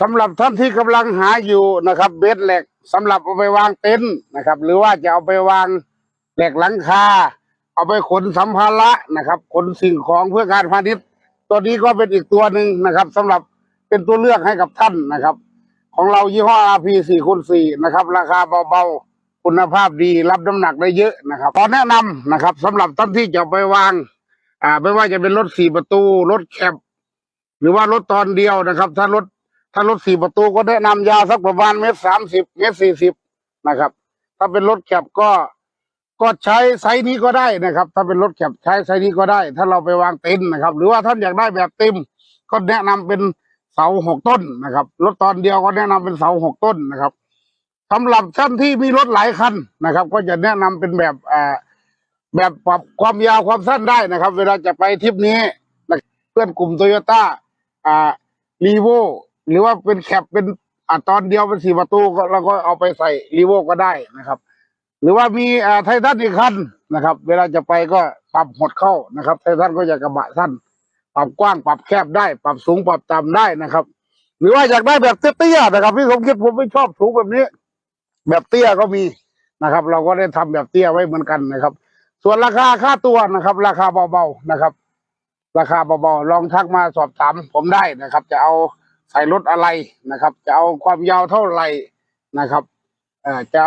สำหรับท่านที่กำลังหาอยู่นะครับ เบสเหล็กสำหรับเอาไปวางเต็นท์นะครับ หรือว่าจะเอาไปวางเหล็กหลังคา เอาไปขนสัมภาระนะครับ ขนสิ่งของเพื่อการพาณิชย์ ตัวนี้ก็เป็นอีกตัวหนึ่งนะครับสำหรับเป็นตัวเลือกให้กับท่านนะครับ ของเรายี่ห้อ RP 4คูณ4นะครับ ราคาเบาๆ คุณภาพดีรับน้ำหนักได้เยอะนะครับขอแนะนำนะครับสำหรับท่านที่จะไปวาง อ่าไม่ว่าจะเป็นรถสี่ประตูรถแคบหรือว่ารถตอนเดียวนะครับ ถ้ารถ ถ้ารถสี่ประตูก็แนะนำยาวสักประมาณเมตรสามสิบเมตรสี่สิบนะครับ ถ้าเป็นรถแคบก็ก็ใช้ไซส์นี้ก็ได้นะครับ ถ้าเป็นรถแคบใช้ไซส์นี้ก็ได้ ถ้าเราไปวางเต็นท์นะครับ หรือว่าท่านอยากได้แบบเต็ม ก็แนะนำเป็นเสาหกต้นนะครับรถตอนเดียวก็แนะนำเป็นเสาหกต้นนะครับสำหรับท่านที่มีรถหลายคันนะครับ ก็จะแนะนำเป็นแบบอ่าแบบปรับความยาวความสั้นได้นะครับ เวลาจะไปทริปนี้นะเพื่อนกลุ่มโตโยต้าอ่ารีโว หรือว่าเป็นแคปเป็นอ่าตอนเดียวเป็นสี่ประตูก็เราก็เอาไปใส่รีโวก็ได้นะครับ หรือว่ามีอ่าไททันอีกคันนะครับ เวลาจะไปก็ปรับหดเข้านะครับ ไททันก็จะกระบะสั้นปรับกว้างปรับแคบได้ ปรับสูงปรับต่ำได้นะครับ หรือว่าอยากได้แบบเตี้ยๆนะครับพี่สมคิดผมไม่ชอบสูงแบบนี้ แบบเตี้ยก็มีนะครับ เราก็ได้ทำแบบเตี้ยไว้เหมือนกันนะครับ ส่วนราคาค่าตัวนะครับ ราคาเบาๆนะครับ ราคาเบาๆลองทักมาสอบถามผมได้นะครับ จะเอา ใส่รถอะไรนะครับ จะเอาความยาวเท่าไหร่นะครับ เอ่อจะ